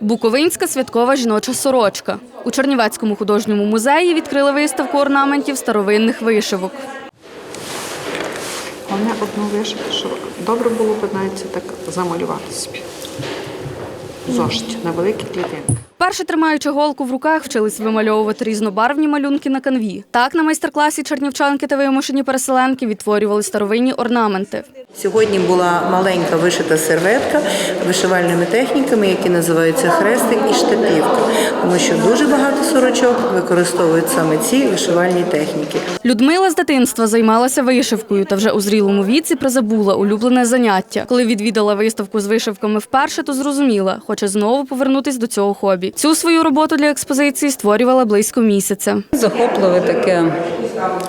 Буковинська святкова жіноча сорочка. У Чернівецькому художньому музеї відкрили виставку орнаментів старовинних вишивок. Головне одну вишити, що добре було б навіть це так замалювати собі. Зошить на великі клітинки. Перше тримаючи голку в руках, вчились вимальовувати різнобарвні малюнки на канві. Так на майстер-класі чернівчанки та вимушені переселенки відтворювали старовинні орнаменти. Сьогодні була маленька вишита серветка вишивальними техніками, які називаються хрестик і штапівка, тому що дуже багато сорочок використовують саме ці вишивальні техніки. Людмила з дитинства займалася вишивкою та вже у зрілому віці призабула улюблене заняття. Коли відвідала виставку з вишивками вперше, то зрозуміла, хоче знову повернутись до цього хобі. Цю свою роботу для експозиції створювала близько місяця. Захопливе таке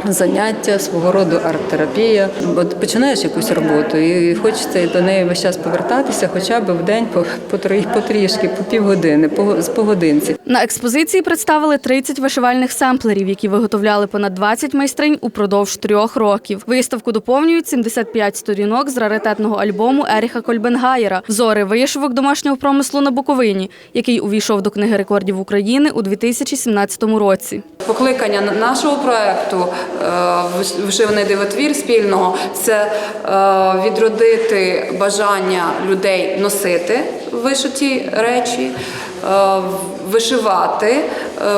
заняття, свого роду арт-терапія. Бо починаєш якусь роботу і хочеться до неї весь час повертатися, хоча б в день по, по, трі- потрішки, по півгодини, по, з погодинці. На експозиції представили 30 вишивальних семплерів, які виготовляли понад 20 майстринь упродовж трьох років. Виставку доповнюють 75 сторінок з раритетного альбому Еріха Кольбенгаєра «Взори вишивок домашнього промислу на Буковині», який увійшов до книги рекордів України у 2017 році. Покликання на- нашого проекту е, вишиваний дивотвір спільного це е, відродити бажання людей носити вишиті речі, е, вишивати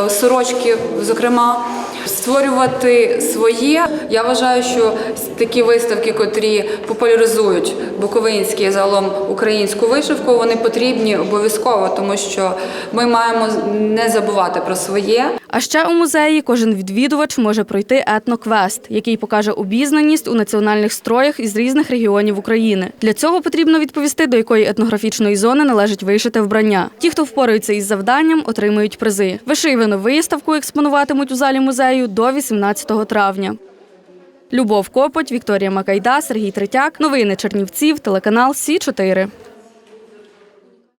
е, сорочки, зокрема. Створювати своє. Я вважаю, що такі виставки, котрі популяризують буковинську і загалом українську вишивку, вони потрібні обов'язково, тому що ми маємо не забувати про своє. А ще у музеї кожен відвідувач може пройти етноквест, який покаже обізнаність у національних строях із різних регіонів України. Для цього потрібно відповісти, до якої етнографічної зони належить вишите вбрання. Ті, хто впорається із завданням, отримують призи. Вишивану виставку експонуватимуть у залі музею до 18 травня. Любов Копоть, Вікторія Макайда, Сергій Третяк. Новини Чернівців, телеканал Сі 4